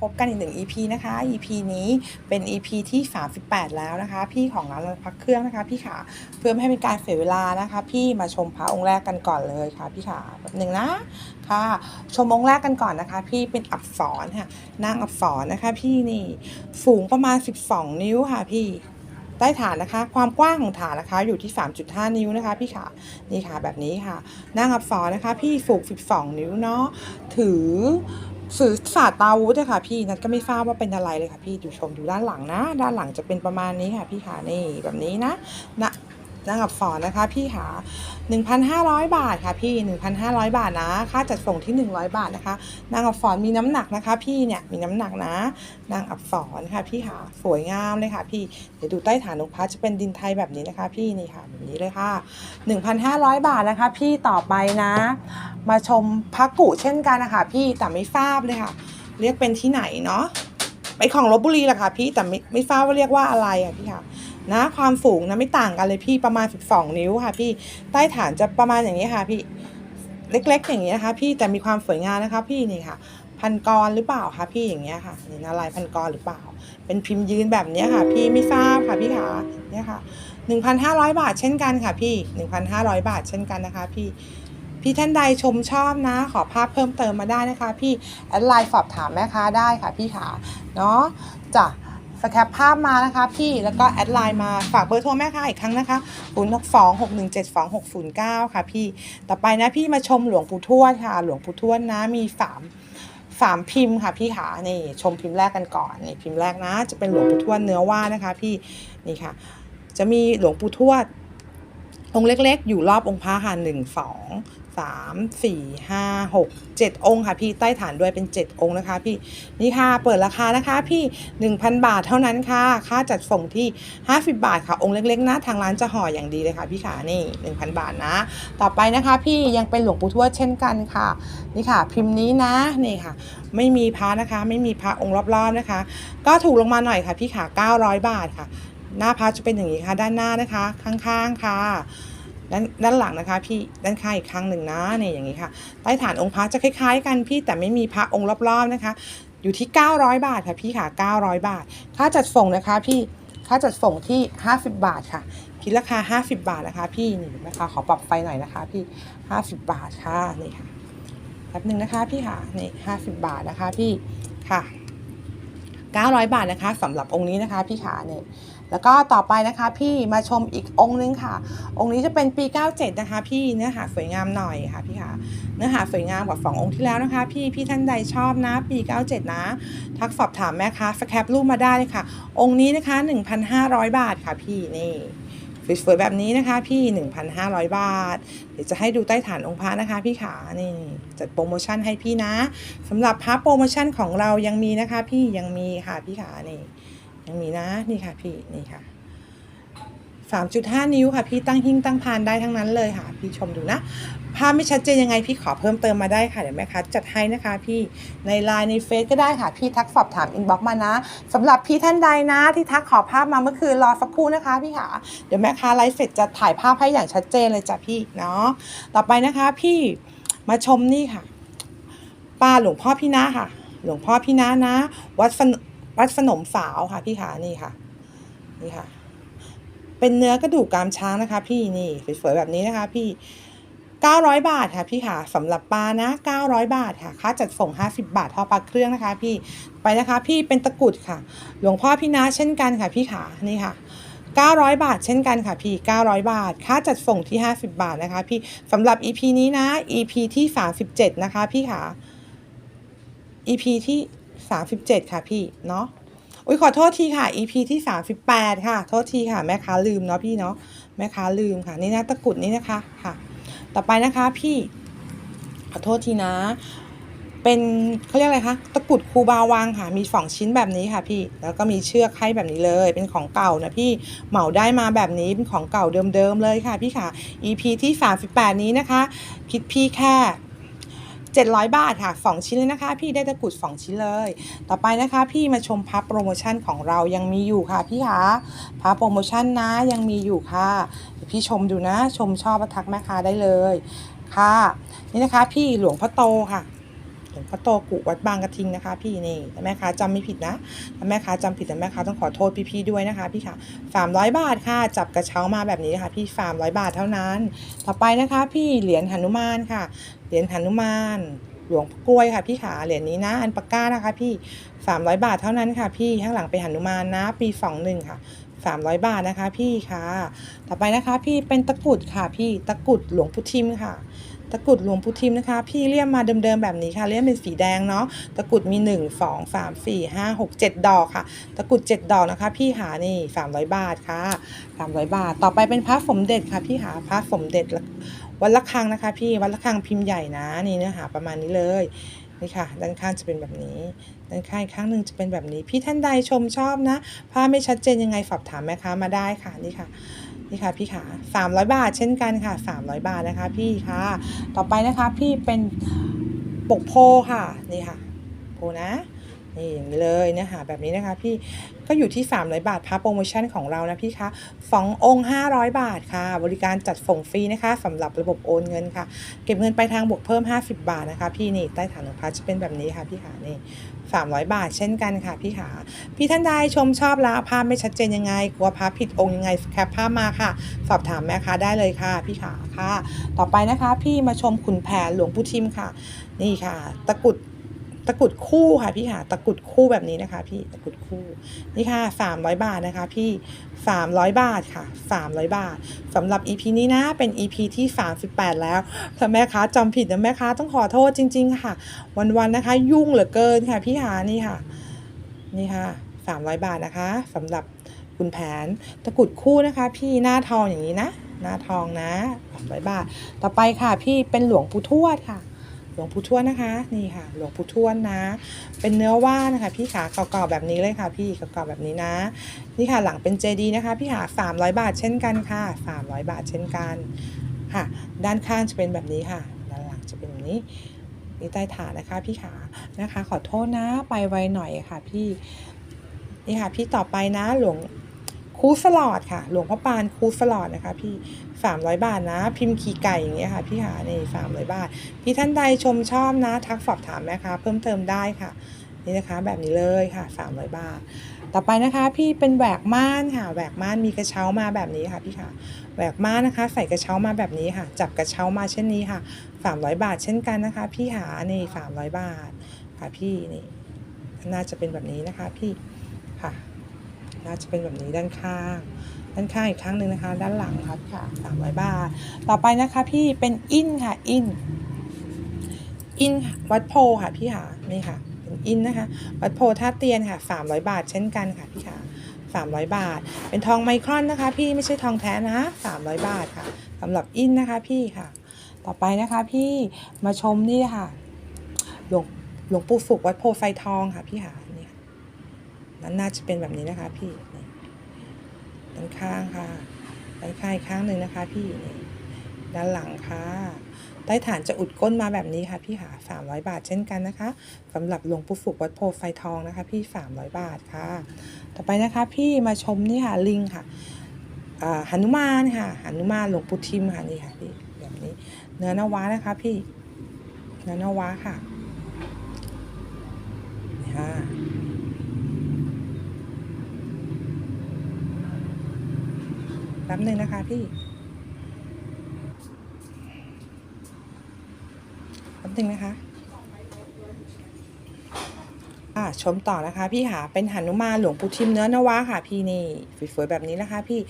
พบกันอีกหนึ่ง EP นะคะ EP นี้เป็น EP ที่ 38 แล้วนะคะ พี่ของร้านพักเครื่องนะคะ พี่ขาเพื่อไม่ให้เป็นการเสียเวลานะคะ พี่มาชมพระองค์แรกกันก่อนเลยค่ะ พี่ขาแบบหนึ่งนะค่ะ ชมองค์แรกกันก่อนนะคะ พี่เป็นอักษรค่ะนางอักษรนะคะ พี่นี่สูงประมาณ 12 นิ้วค่ะพี่ใต้ฐานนะคะ ความกว้างของฐานนะคะ อยู่ที่ 3.5 นิ้วนะคะ พี่ขานี่ค่ะแบบนี้ค่ะนางอักษรนะคะ พี่สูง12 นิ้วเนาะถือ สื่อศาสตร์ตาวุธอะค่ะพี่นัทก็ไม่ทราบว่าเป็นอะไรเลยค่ะพี่ดูชมดูด้านหลังนะ ด้านหลังจะเป็นประมาณนี้ค่ะพี่ค่ะนี่แบบนี้นะนะ นางอับสอนนะคะพี่ขา1,500 บาทค่ะพี่ 1,500 บาทนะค่าจัดส่งที่ 100 บาทนะคะ นางอับสอนมีน้ำหนักนะคะ พี่เนี่ยมีน้ำหนักนะ นางอับสอนค่ะพี่ขาสวยงามเลยค่ะพี่เดี๋ยวดูใต้ฐานองค์พระจะเป็นดินไทยแบบนี้นะคะ พี่นี่ค่ะแบบนี้เลยค่ะ 1,500 บาทนะคะ พี่ต่อไปนะ มาชมพักกุเช่นกันนะคะพี่แต่ไม่ทราบเลยค่ะ เรียกเป็นที่ไหนเนาะไปของลบบุรีแหละค่ะพี่แต่ไม่ไม่ทราบว่าเรียกว่าอะไรอะพี่ค่ะ นะความสูงนะไม่ต่างกันเลยพี่ประมาณ 12 นิ้วค่ะ พี่ใต้ฐานจะประมาณอย่างนี้ค่ะ พี่เล็ก ๆ อย่างนี้นะคะ พี่แต่มีความสวยงามนะคะ พี่นี่ค่ะ พันกรหรือเปล่าคะพี่อย่างเงี้ยค่ะนี่นะลายพันกรหรือเปล่า เป็นพิมพ์ยืนแบบเนี้ยค่ะ พี่ไม่ทราบค่ะพี่ขาเนี่ยค่ะ 1,500 บาทเช่นกันค่ะ พี่ 1,500 บาทเช่นกันนะคะ พี่พี่ท่านใดชมชอบนะ ขอภาพเพิ่มเติมมาได้นะคะ พี่แอดไลน์สอบถามแม่ค้าได้ค่ะ พี่ขาเนาะจ้ะ สแคปภาพมานะคะพี่แล้วก็แอดไลน์มาฝากเบอร์โทรแม่ค้าอีกครั้งนะคะ0 6 2 6 1 7 2 6 0 9 ค่ะพี่ ต่อไปนะพี่มาชมหลวงปู่ทวดค่ะ หลวงปู่ทวดนะมีสามสามพิมพ์ค่ะพี่ขานี่ชมพิมพ์แรกกันก่อนนี่พิมพ์แรกนะ จะเป็นหลวงปู่ทวดเนื้อว่านะคะ พี่นี่ค่ะ จะมีหลวงปู่ทวดองค์เล็ก ๆ อยู่รอบองค์พระค่ะหนึ่งสอง สามสี่ห้าหกเจ็ดองค์ค่ะพี่ใต้ฐานด้วยเป็นเจ็ดองค์นะคะพี่นี่ค่ะเปิดราคานะคะพี่หนึ่งพันบาทเท่านั้นค่ะ ค่าจัดส่งที่ห้าสิบาทค่ะองค์เล็กๆนะทางร้านจะห่ออย่างดีเลยค่ะพี่ขานี่หนึ่งพันบาทนะ ต่อไปนะคะพี่ยังเป็นหลวงปู่ทวดเช่นกันค่ะ นี่ค่ะ พิมพ์นี้นะนี่ค่ะ ไม่มีพระนะคะ ไม่มีพระองค์รอบๆนะคะ ก็ถูกลงมาหน่อยค่ะพี่ขาเก้าร้อยบาทค่ะ หน้าพระจะเป็นอย่างนี้ค่ะ ด้านหน้านะคะ ข้างๆค่ะ ด้านด้านหลังนะคะพี่ด้านข้างอีกครั้งหนึ่งนะเนี่ยอย่างนี้ค่ะ ใต้ฐานองค์พระจะคล้าย ๆ กันพี่แต่ไม่มีพระองค์รอบๆนะคะ อยู่ที่ 900 บาทค่ะพี่ค่ะ 900 บาท ค่าจัดส่งนะคะพี่ค่าจัดส่งที่ 50 บาทค่ะคิดราคา 50 บาทนะคะ พี่นี่นะคะขอปรับไฟหน่อยนะคะ พี่ 50 บาทค่ะนี่ค่ะแป๊บหนึ่งนะคะพี่ค่ะนี่50 บาทนะคะพี่ค่ะ 900 บาทนะคะสำหรับองค์นี้นะคะพี่ขาเนี่ย แล้วก็ต่อไปนะคะพี่มาชมอีกองค์นึงค่ะ องค์นี้จะเป็นปี 97 นะคะ พี่เนื้อหาสวยงามหน่อยค่ะพี่ค่ะเนื้อหาสวยงามกว่าสององค์ที่แล้วนะคะ พี่พี่ท่านใดชอบนะ ปี 97 นะ ทักสอบถามแม่ค้าสแคปรูปมาได้เลยค่ะ องค์นี้นะคะ 1,500 บาทค่ะพี่นี่สวยๆแบบนี้นะคะ พี่ 1,500 บาท เดี๋ยวจะให้ดูใต้ฐานองค์พระนะคะ พี่ขานี่จัดโปรโมชั่นให้พี่นะสำหรับพระโปรโมชั่นของเรายังมีนะคะ พี่ยังมีค่ะพี่ขานี่ ยังมีนะนี่ค่ะพี่นี่ค่ะสามจุดห้านิ้วค่ะ พี่ตั้งหิ้งตั้งพานได้ทั้งนั้นเลยค่ะ พี่ชมดูนะภาพไม่ชัดเจนยังไงพี่ขอเพิ่มเติมมาได้ค่ะเดี๋ยวแม่ค้าจัดให้นะคะพี่ในไลน์ในเฟซก็ได้ค่ะ พี่ทักสอบถามอินบ็อกซ์มานะสำหรับพี่ท่านใดนะ ที่ทักขอภาพมาเมื่อคืนรอสักครู่นะคะพี่ค่ะเดี๋ยวแม่ค้าไลฟ์เสร็จจะถ่ายภาพให้อย่างชัดเจนเลยจ้ะพี่เนาะต่อไปนะคะ พี่มาชมนี่ค่ะปลาหลวงพ่อพี่นะค่ะ หลวงพ่อพี่นะนะ วัด วัดสนมสาวค่ะพี่ขานี่ค่ะ นี่ค่ะ เป็นเนื้อกระดูกกรามช้างนะคะ พี่นี่สวยๆแบบนี้นะคะ พี่900บาทค่ะพี่ค่ะสำหรับปลานะ900บาทค่ะ ค่าจัดส่ง50บาทท่าปลาเครื่องนะคะ พี่ไปนะคะ พี่เป็นตะกรุดค่ะ หลวงพ่อพี่นะเช่นกันค่ะพี่ขานี่ค่ะ900บาทเช่นกันค่ะพี่900บาท ค่าจัดส่งที่50บาทนะคะ พี่สำหรับ EP นี้นะ EP ที่37นะคะ พี่ค่ะ EP ที่ 37 ค่ะพี่เนาะอุ้ยขอโทษทีค่ะ EP ที่ 38 ค่ะ โทษทีค่ะแม่ค้าลืมเนาะพี่เนาะแม่ค้าลืมค่ะ นี่นะตะกุดนี่นะคะค่ะ ต่อไปนะคะพี่ ขอโทษทีนะ เป็นเขาเรียกอะไรคะตะกุดครูบาวางค่ะ มีสองชิ้นแบบนี้ค่ะพี่ แล้วก็มีเชือกให้แบบนี้เลย เป็นของเก่านะพี่เหมาได้มาแบบนี้เป็นของเก่าเดิมๆเลยค่ะพี่ค่ะ EP ที่ 38 นี้นะคะคิดพี่แค่ 700 บาทค่ะ2ชิ้นเลยนะคะ พี่ได้ตะกุด2ชิ้นเลย ต่อไปนะคะพี่มาชมพับโปรโมชั่นของเรายังมีอยู่ค่ะพี่คะพับโปรโมชั่นนะยังมีอยู่ค่ะพี่ชมดูนะชมชอบมาทักแม่ค้าได้เลยค่ะ นี่นะคะพี่หลวงพ่อโตค่ะ งพ่อโตกุวัดบางกระทิงนะคะ พี่นี่แต่แม่ค้าจำไม่ผิดนะถ้าแม่ค้าจำผิดแต่แม่ค้าต้องขอโทษพี่ๆด้วยนะคะ พี่ค่ะสามร้อยบาทค่ะจับกระเช้ามาแบบนี้ค่ะพี่สามร้อยบาทเท่านั้น ต่อไปนะคะ พี่เหรียญหนุมานค่ะ เหรียญหนุมานหลวงพ่กล้วยค่ะพี่ขาเหรียญนี้นะ อันปากก้านะคะ พี่สามร้อยบาทเท่านั้นค่ะ พี่ข้างหลังเป็นหนุมานนะ ปีสองหนึ่งค่ะสามร้อยบาทนะคะ พี่ค่ะ ต่อไปนะคะ พี่เป็นตะกุดค่ะ พี่ตะกุดหลวงพุทิมค่ะ ตะกรุดหลวงพุทิมนะคะ พี่เลี่ยมมาเดิมๆแบบนี้ค่ะเลี่ยมเป็นสีแดงเนาะตะกรุดมี 1 2 3 4 5 6 7 ดอกค่ะ ตะกรุด 7 ดอกนะคะ พี่หานี่ 300 บาทค่ะ 300 บาท ต่อไปเป็นพระสมเด็จค่ะพี่หาพระสมเด็จวัดละคังนะคะ พี่วัดละคังพิมพ์ใหญ่นะนี่เนื้อหาประมาณนี้เลยนี่ค่ะ ด้านข้างจะเป็นแบบนี้ด้านข้างอีกข้างหนึ่งจะเป็นแบบนี้ พี่ท่านใดชมชอบนะภาไม่ชัดเจนยังไงสอบถามแม่ค้ามาได้ค่ะนี่ค่ะ นี่ค่ะพี่ขา300 บาทเช่นกันค่ะ 300 บาทนะคะ พี่ค่ะ ต่อไปนะคะพี่เป็นปกโพค่ะนี่ค่ะโพนะ นี่อย่างนี้เลยเนื้อหาแบบนี้นะคะพี่ก็อยู่ที่ 300 บาทพาโปรโมชั่นของเรานะพี่คะสององค์ 500 บาทค่ะ บริการจัดส่งฟรีนะคะสำหรับระบบโอนเงินค่ะ เก็บเงินไปทางบวกเพิ่ม 50 บาทนะคะ พี่นี่ใต้ฐานของพระจะเป็นแบบนี้ค่ะพี่ขานี่300 บาทเช่นกันค่ะพี่ขาพี่ท่านใดชมชอบแล้วภาพไม่ชัดเจนยังไง กลัวภาพผิดองค์ยังไงแคปภาพมาค่ะ สอบถามแม่ค้าได้เลยค่ะพี่ขาค่ะ ต่อไปนะคะ พี่มาชมขุนแผนหลวงปู่ทิมค่ะ นี่ค่ะ ตะกุด ตะกรุดคู่ค่ะพี่ค่ะตะกรุดคู่แบบนี้นะคะ พี่ตะกรุดคู่นี่ค่ะ300บาทนะคะ พี่300บาทค่ะ300บาทสำหรับ EP นี้นะเป็น EP ที่38แปดแล้วถ้าแม่ค้าจำผิดนะแม่ค้าต้องขอโทษจริง ๆ ค่ะ วันๆนะคะ ยุ่งเหลือเกินค่ะพี่หานี่ค่ะ นี่ค่ะ300บาทนะคะสำหรับคุณแผนตะกรุดคู่นะคะ พี่หน้าทองอย่างนี้นะหน้าทองนะ300บาท ต่อไปค่ะ พี่เป็นหลวงปู่ทวดค่ะ ลวงปู่ทวดนะคะนี่ค่ะ หลวงปู่ทวดนะ เป็นเนื้อว่านนะคะ พี่ขาเก่าๆแบบนี้เลยค่ะ พี่เก่าๆแบบนี้นะ นี่ค่ะหลังเป็นเจดีนะคะ พี่หา300 บาทเช่นกันค่ะ 300 บาทเช่นกันค่ะ ด้านข้างจะเป็นแบบนี้ค่ะ ด้านหลังจะเป็นแบบนี้นี่ใต้ฐานนะคะ พี่ขานะคะ ขอโทษนะไปไวหน่อยค่ะ พี่นี่ค่ะ พี่ต่อไปนะหลวง คูสลอดค่ะ หลวงพ่อปานคูสลอดนะคะ พี่สามร้อยบาทนะ พิมพ์ขีไก่อย่างเงี้ยค่ะ พี่หาในสามร้อยบาท พี่ท่านใดชมชอบนะ ทักสอบถามแม่ค้าเพิ่มเติมได้ค่ะ นี่นะคะ แบบนี้เลยค่ะสามร้อยบาท ต่อไปนะคะ พี่เป็นแหวกม่านค่ะแหวกม่านมีกระเช้ามาแบบนี้ค่ะพี่ค่ะแหวกม่านนะคะ ใส่กระเช้ามาแบบนี้ค่ะ จับกระเช้ามาเช่นนี้ค่ะสามร้อยบาทเช่นกันนะคะ พี่หานี่สามร้อยบาทค่ะพี่นี่น่าจะเป็นแบบนี้นะคะ พี่ค่ะ น่าจะเป็นแบบนี้ด้านข้าง ด้านข้างอีกครั้งหนึ่งนะคะ ด้านหลังครับค่ะสามร้อยบาท ต่อไปนะคะพี่เป็นอินค่ะอินอินวัดโพค่ะพี่ค่ะนี่ค่ะเป็นอินนะคะ วัดโพท่าเตียนค่ะ300บาท เช่นกันค่ะพี่ค่ะ300บาท เป็นทองไมครอนนะคะ พี่ไม่ใช่ทองแท้นะ300บาทค่ะสำหรับอินนะคะพี่ค่ะ ต่อไปนะคะพี่มาชมนี่ค่ะหลวงหลวงปู่ฝุกวัดโพไฟทองค่ะพี่ค่ะ นั้นน่าจะเป็นแบบนี้นะคะ พี่ด้านข้างค่ะด้านข้างอีกข้างหนึ่งนะคะ พี่ด้านหลังค่ะใต้ฐานจะอุดก้นมาแบบนี้ค่ะพี่ค่ะ300 บาทเช่นกันนะคะสำหรับหลวงปู่ฝุกวัดโพไฟทองนะคะ พี่ 300 บาทค่ะ ต่อไปนะคะ พี่มาชมนี่ค่ะลิงค่ะอ่าหนุมานค่ะหนุมานหลวงปู่ทิมค่ะนี่ค่ะพี่แบบนี้ เนื้อนวะนะคะ พี่ เนื้อนวะค่ะนี่ค่ะ แป๊บหนึ่งนะคะพี่แป๊บนึงนะคะ ชมต่อนะคะพี่หาเป็นหนุมานหลวงปู่ทิมเนื้อนวะค่ะพี่นี่สวยๆแบบนี้นะคะพี่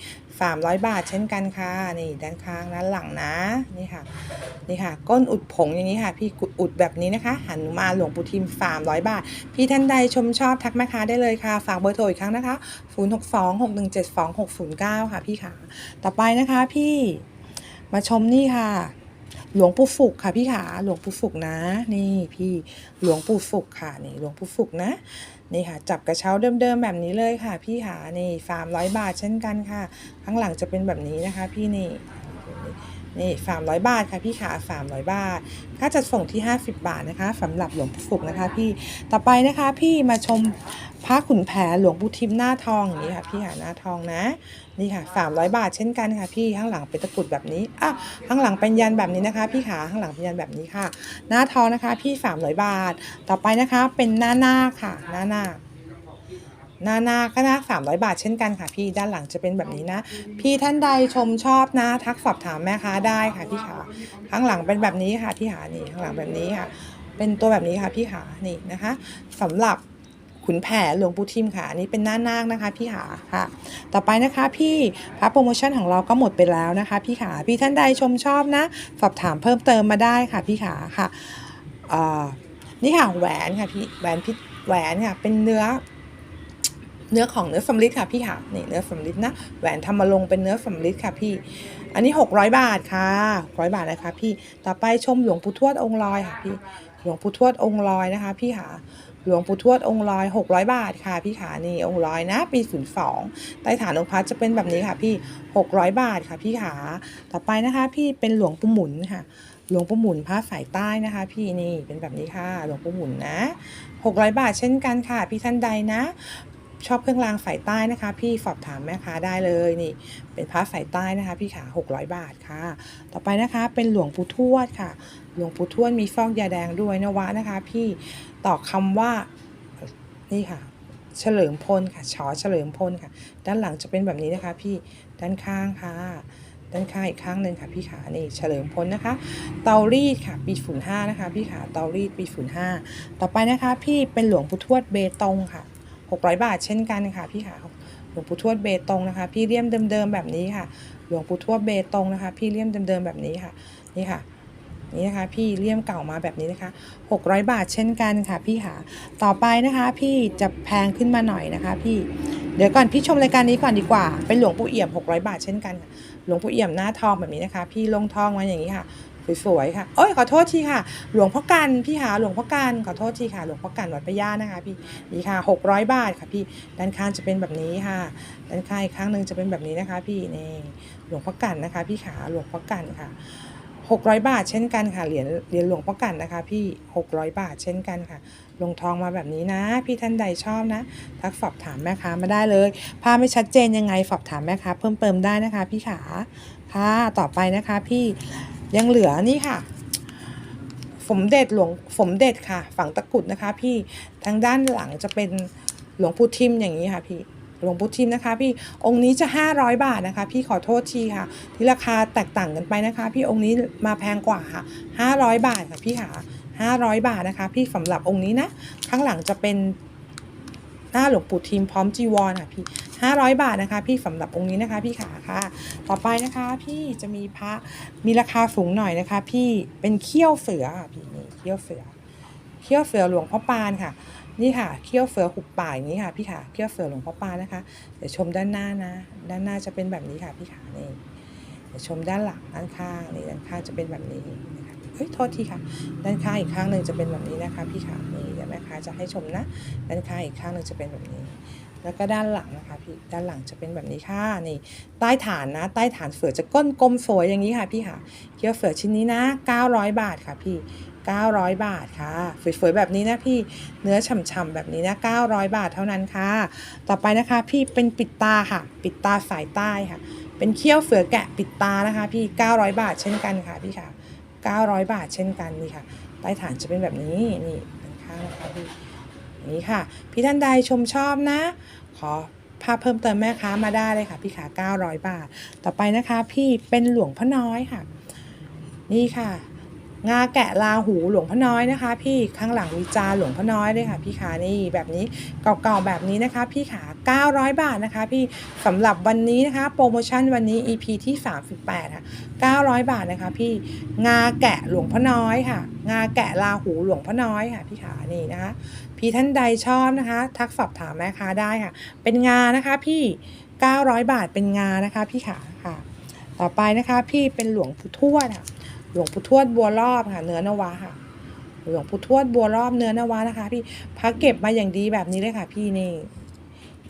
สามร้อยบาทเช่นกันค่ะนี่ด้านข้างด้านหลังนะนี่ค่ะนี่ค่ะ ก้นอุดผงอย่างนี้ค่ะ พี่อุดแบบนี้นะคะหนุมานหลวงปู่ทิมสามร้อยบาท พี่ท่านใดชมชอบทักแม่ค้าได้เลยค่ะฝากเบอร์โทรอีกครั้งนะคะศูนย์หกสองหกหนึ่งเจ็ดสองหกศูนย์เก้าค่ะพี่ค่ะ ต่อไปนะคะพี่มาชมนี่ค่ะ หลวงปู่ฝุกค่ะพี่ขาหลวงปู่ฝุกนะ นี่พี่หลวงปู่ฝุกค่ะนี่หลวงปู่ฝุกนะนี่ค่ะจับกระเช้าเดิมๆแบบนี้เลยค่ะ พี่ขานี่ฟาร์มร้อยบาทเช่นกันค่ะ ข้างหลังจะเป็นแบบนี้นะคะ พี่นี่ นี่สามร้อยบาทค่ะพี่ขาสามร้อยบาท ค่าจัดส่งที่50บาทนะคะสำหรับหลวงปู่ฝุกนะคะพี่ต่อไปนะคะพี่มาชมพผ้าขุนแผนหลวงปู่ทิมหน้าทองอย่างนี้ค่ะพี่ค่ะหน้าทองนะนี่ค่ะสามร้อยบาทเช่นกันค่ะพี่ข้างหลังเป็นตะกรุดแบบนี้อะข้างหลังเป็นยันแบบนี้นะคะ พี่ขาข้างหลังเป็นยันแบบนี้ค่ะ หน้าทองนะคะ พี่สามร้อยบาท ต่อไปนะคะเป็นหน้าหน้าค่ะ หน้าหน้า น้าหน้าคก็นะสามร้อยบาทเช่นกันค่ะพี่ด้านหลังจะเป็นแบบนี้นะ พี่ท่านใดชมชอบนะ ทักสอบถามแม่ค้าได้ค่ะพี่ขาข้างหลังเป็นแบบนี้ค่ะพี่ขานี่ข้างหลังแบบนี้ค่ะ เป็นตัวแบบนี้ค่ะพี่ขานี่นะคะสำหรับขุนแผนหลวงปู่ทิมค่ะอันนี้เป็นหน้านาคนะคะพี่ขาค่ะ ต่อไปนะคะพี่พระโปรโมชั่นของเราก็หมดไปแล้วนะคะ พี่ขาพี่ท่านใดชมชอบนะ สอบถามเพิ่มเติมมาได้ค่ะพี่ขาค่ะเอ่อนี่ค่ะแหวนค่ะพี่แหวนพิแหวนค่ะเป็นเนื้อ เนื้อของเนื้อสำลิดค่ะพี่ค่ะนี่เนื้อสำลิดนะแหวนทำมาลงเป็นเนื้อสำลิดค่ะพี่ อันนี้ 600 บาทค่ะ600บาทนะคะพี่ต่อไปชมหลวงปู่ทวดองค์ลอยค่ะพี่หลวงปู่ทวดองค์ลอยนะคะ พี่ขาหลวงปู่ทวดองค์ลอย 600 บาทค่ะพี่ขานี่องค์ลอยนะปี02ใต้ฐานองค์พระจะเป็นแบบนี้ค่ะ พี่ 600 บาทค่ะ พี่ขาต่อไปนะคะ พี่เป็นหลวงปู่หมุนค่ะ หลวงปู่หมุนพระสายใต้นะคะ พี่นี่เป็นแบบนี้ค่ะ หลวงปู่หมุนนะ 600 บาทเช่นกันค่ะ พี่ท่านใดนะ ชอบเครื่องรางสายใต้นะคะ พี่สอบถามแม่ค้าได้เลยนี่ เป็นพระสายใต้นะคะ พี่ขา600 บาทค่ะ ต่อไปนะคะเป็นหลวงปู่ทวดค่ะ หลวงปู่ทวดมีฟอกยาแดงด้วยนวะนะคะ พี่ต่อคำว่านี่ค่ะ เฉลิมพลค่ะชอเฉลิมพลค่ะ ด้านหลังจะเป็นแบบนี้นะคะ พี่ด้านข้างค่ะด้านข้างอีกข้างหนึ่งค่ะพี่ขานี่เฉลิมพลนะคะ เตารีดค่ะ ปีฝุ่นห้านะคะ พี่ขาเตารีดปีฝุ่นห้าต่อไปนะคะ พี่เป็นหลวงปู่ทวดเบตงค่ะ 600 บาทเช่นกันค่ะพี่ขาหลวงปู่ทวดเบตงนะคะ พี่เลี่ยมเดิมๆแบบนี้ค่ะ หลวงปู่ทวดเบตงนะคะ พี่เลี่ยมเดิมๆแบบนี้ค่ะ นี่ค่ะนี่นะคะพี่เลี่ยมเก่ามาแบบนี้นะคะ 600 บาทเช่นกันค่ะพี่ค่ะต่อไปนะคะ พี่จะแพงขึ้นมาหน่อยนะคะ พี่เดี๋ยวก่อนพี่ชมรายการนี้ก่อนดีกว่าเป็นหลวงปู่เอี่ยม 600 บาทเช่นกันค่ะหลวงปู่เอี่ยมหน้าทองแบบนี้นะคะ พี่ลงทองมาอย่างนี้ค่ะ สวยๆค่ะเอ้ยขอโทษทีค่ะ หลวงพ่อกันพี่หาหลวงพ่อกันขอโทษทีค่ะ หลวงพ่อกันวัดพระย่านะคะพี่นี่ค่ะ 600 บาทค่ะพี่ด้านข้างจะเป็นแบบนี้ค่ะด้านข้างอีกข้างหนึ่งจะเป็นแบบนี้นะคะ พี่นี่หลวงพ่อกันนะคะ พี่ขาหลวงพ่อกันค่ะ600 บาทเช่นกันค่ะเหรียญเหรียญหลวงพ่อกันนะคะ พี่ 600 บาทเช่นกันค่ะ ลงทองมาแบบนี้นะ พี่ท่านใดชอบนะ ทักสอบถามแม่ค้ามาได้เลยภาพไม่ชัดเจนยังไงสอบถามแม่ค้าเพิ่มเติมได้นะคะ พี่ขาค่ะต่อไปนะคะพี่ ยังเหลือนี่ค่ะสมเด็จหลวงสมเด็จค่ะ ฝั่งตะกุดนะคะ พี่ทางด้านหลังจะเป็นหลวงปู่ทิมอย่างนี้ค่ะพี่หลวงปู่ทิมนะคะพี่องค์นี้จะ 500 บาทนะคะ พี่ขอโทษทีค่ะ ที่ราคาแตกต่างกันไปนะคะ พี่องค์นี้มาแพงกว่าค่ะ 500 บาทค่ะพี่ค่ะ500 บาทนะคะ พี่สำหรับองค์นี้นะ ข้างหลังจะเป็น หน้าหลวงปู่ทิมพร้อมจีวรค่ะพี่500บาทนะคะ พี่สำหรับองค์นี้นะคะ พี่ขาค่ะ ต่อไปนะคะ พี่จะมีพระมีราคาสูงหน่อยนะคะ พี่เป็นเขี้ยวเสือค่ะพี่นี่เขี้ยวเสือเขี้ยวเสือหลวงพ่อปานค่ะ นี่ค่ะเขี้ยวเสือหุบป่าอย่างนี้ค่ะพี่ค่ะเขี้ยวเสือหลวงพ่อปานนะคะเดี๋ยวชมด้านหน้านะ ด้านหน้าจะเป็นแบบนี้ค่ะพี่ขานี่เดี๋ยวชมด้านหลังด้านข้างนี่ด้านข้างจะเป็นแบบนี้นะคะ เฮ้ยโทษทีค่ะ ด้านข้างอีกข้างหนึ่งจะเป็นแบบนี้นะคะพี่ขานี่เดี๋ยวแม่ค้าจะให้ชมนะ ด้านข้างอีกข้างหนึ่งจะเป็นแบบนี้ แล้วก็ด้านหลังนะคะพี่ด้านหลังจะเป็นแบบนี้ค่ะนี่ ใต้ฐานนะ ใต้ฐานเสือจะก้นกลมสวยอย่างนี้ค่ะพี่ค่ะเกี๊ยวเสือชิ้นนี้นะ 900 บาทค่ะพี่900 บาทค่ะสวยๆแบบนี้นะพี่เนื้อฉ่ำๆแบบนี้นะ 900 บาทเท่านั้นค่ะ ต่อไปนะคะพี่เป็นปิดตาค่ะ ปิดตาสายใต้ค่ะ เป็นเขี้ยวเสือแกะปิดตานะคะ พี่ 900 บาทเช่นกันค่ะพี่ค่ะ 900 บาทเช่นกันนี่ค่ะ ใต้ฐานจะเป็นแบบนี้นี่ด้านข้างนะคะพี่นี่ค่ะ พี่ท่านใดชมชอบนะ ขอภาพเพิ่มเติมแม่ค้ามาได้เลยค่ะ พี่ขา900 บาท ต่อไปนะคะ พี่เป็นหลวงพ่อน้อยค่ะ นี่ค่ะ งาแกะลาหูหลวงพ่อน้อยนะคะ พี่ข้างหลังวิจารหลวงพ่อน้อยเลยค่ะ พี่ขานี่แบบนี้เก่าๆแบบนี้นะคะ พี่ขา900 บาทนะคะ พี่สำหรับวันนี้นะคะ โปรโมชั่นวันนี้ EP ที่ 38ค่ะ900 บาทนะคะ พี่งาแกะหลวงพ่อน้อยค่ะ งาแกะลาหูหลวงพ่อน้อยค่ะ พี่ขานี่นะคะ พี่ท่านใดชอบนะคะ ทักสอบถามแม่ค้าได้ค่ะ เป็นงานะคะ พี่900 บาทเป็นงานะคะ พี่ขาค่ะ ต่อไปนะคะ พี่เป็นหลวงปู่ทวดค่ะ หลวงปู่ทวดบัวรอบค่ะ เนื้อนวะค่ะ หลวงปู่ทวดบัวรอบเนื้อนวะนะคะ พี่พักเก็บมาอย่างดีแบบนี้เลยค่ะ พี่นี่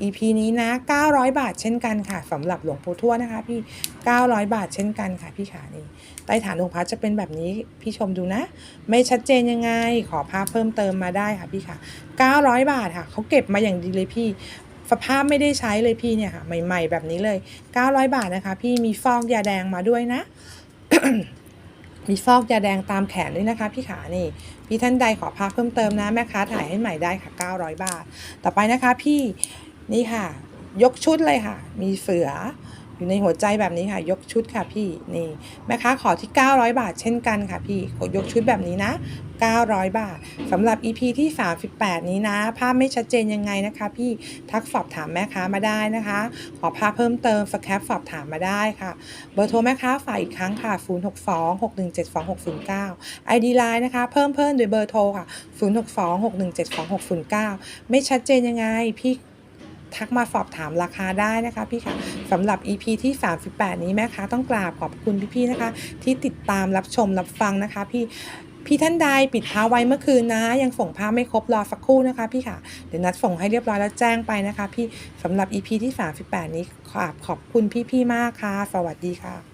EP นี้นะ 900 บาทเช่นกันค่ะสำหรับหลวงปู่ทวดนะคะ พี่ 900 บาทเช่นกันค่ะ พี่ขานี่ใต้ฐานองค์พระจะเป็นแบบนี้พี่ชมดูนะ ไม่ชัดเจนยังไง ขอภาพเพิ่มเติมมาได้ค่ะพี่ค่ะ 900 บาทค่ะเขาเก็บมาอย่างดีเลยพี่สภาพไม่ได้ใช้เลยพี่เนี่ยค่ะ ใหม่ ๆ แบบนี้เลย 900 บาทนะคะ พี่มีฟอกยาแดงมาด้วยนะ มีฟอกยาแดงตามแขนด้วยนะคะ พี่ขานี่พี่ท่านใดขอภาพเพิ่มเติมนะแม่ค้าถ่ายให้ใหม่ได้ค่ะ 900 บาท ต่อไปนะคะพี่นี่ค่ะ ยกชุดเลยค่ะ มีเสือ อยู่ในหัวใจแบบนี้ค่ะ ยกชุดค่ะพี่นี่แม่ค้าขอที่ 900 บาทเช่นกันค่ะพี่ยกชุดแบบนี้นะ 900 บาทสำหรับ EP ที่ 38 นี้นะ ภาพไม่ชัดเจนยังไงนะคะ พี่ทักสอบถามแม่ค้ามาได้นะคะ ขอภาพเพิ่มเติมสแคปสอบถามมาได้ค่ะ เบอร์โทรแม่ค้าฝ่ายอีกครั้งค่ะ 062 617 2609 ID Line นะคะ เพิ่มเพิ่มโดยเบอร์โทรค่ะ 062 617 2609 ไม่ชัดเจนยังไงพี่ ทักมาสอบถามราคาได้นะคะพี่ค่ะสำหรับ EP ที่ 38 นี้แม่ค้าต้องกราบขอบคุณพี่ๆนะคะ ที่ติดตามรับชมรับฟังนะคะพี่พี่ท่านใดปิดพาไว้เมื่อคืนนะ ยังส่งภาไม่ครบรอสักครู่นะคะพี่ค่ะ เดี๋ยวนัดส่งให้เรียบร้อยแล้วแจ้งไปนะคะ พี่สำหรับ EP ที่ 38 นี้ขอบขอบคุณพี่ๆมากค่ะ สวัสดีค่ะ